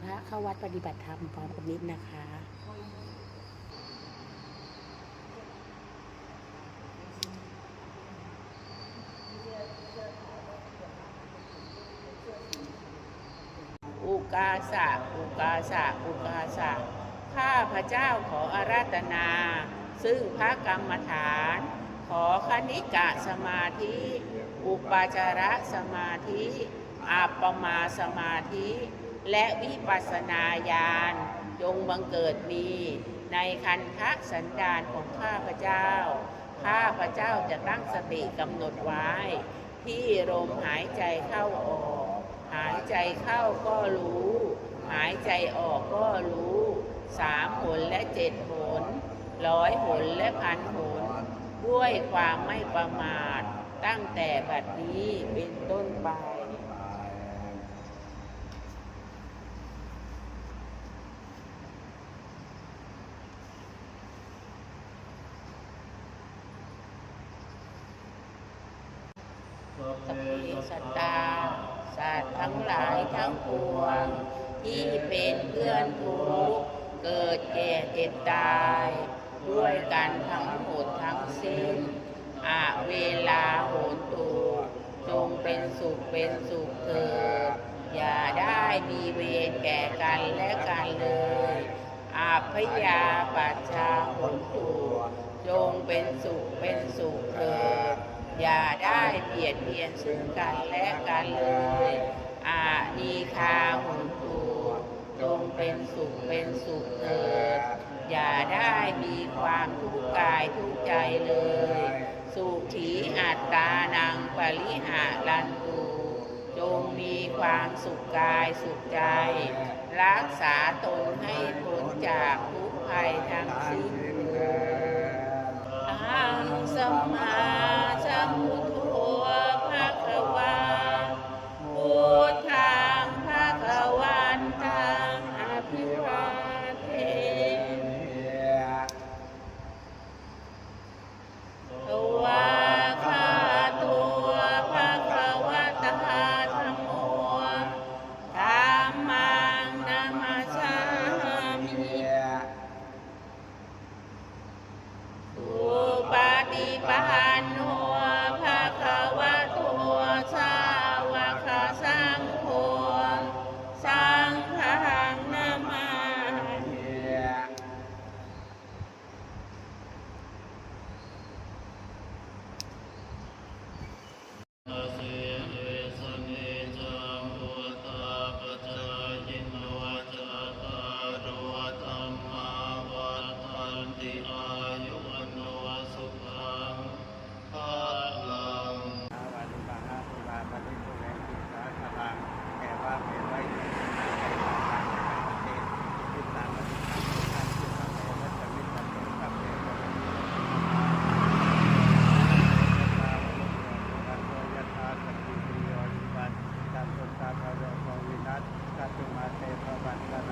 พระเข้าวัดปฏิบัติธรรมพร้อมกับนิดนะคะอุกาสะอุกาสะอุกาสะข้าพระเจ้าขออาราธนา ซึ่งพระกรรมฐาน ขอคณิกะสมาธิ อุปาจาระสมาธิอัปปมาสมาธิ และวิปัสนาญาณจงบังเกิดมี ในคันทักสันดานของข้าพเจ้า ข้าพเจ้าจะตั้งสติกำหนดไว้ ที่ลมหายใจเข้าออก หายใจเข้าก็รู้ หายใจออกก็รู้สามหนและเจ็ดหนร้อยหนและพันหนด้วยความไม่ประมาทตั้งแต่บัดนี้เป็นต้นไป สัพเพสัตตาสัตว์ทั้งหลายทั้งปวง ที่เป็นเพื่อนทุกข์เกิดแก่เจ็บตาย ด้วยกันทั้งหมดทั้งสิ้นอาเวลาโหนตูจงเป็นสุขเป็นสุขเถิดอย่าได้มีเวรแก่กันและกันเลยอาพยาปัชชาโหนตูจงเป็นสุขเป็นสุขเถิด อย่าได้เบียดเบียนซึ่งกันและกันเลยอานีคาหุนตูจงเป็นสุขเป็นสุขเถิด อย่าได้มีความทุกข์กายทุกข์ใจเลย สุขีอัตตานังปริหารันตูจงมีความสุขกายสุขใจ รักษาตนให้พ้นจากทุกภัยทั้งสิ้น เทพบันดา